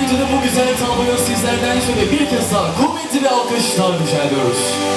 gücünü bu güzel tabloyu sizlerden şöyle bir kez daha kuvvetli bir alkışlar rica ediyoruz.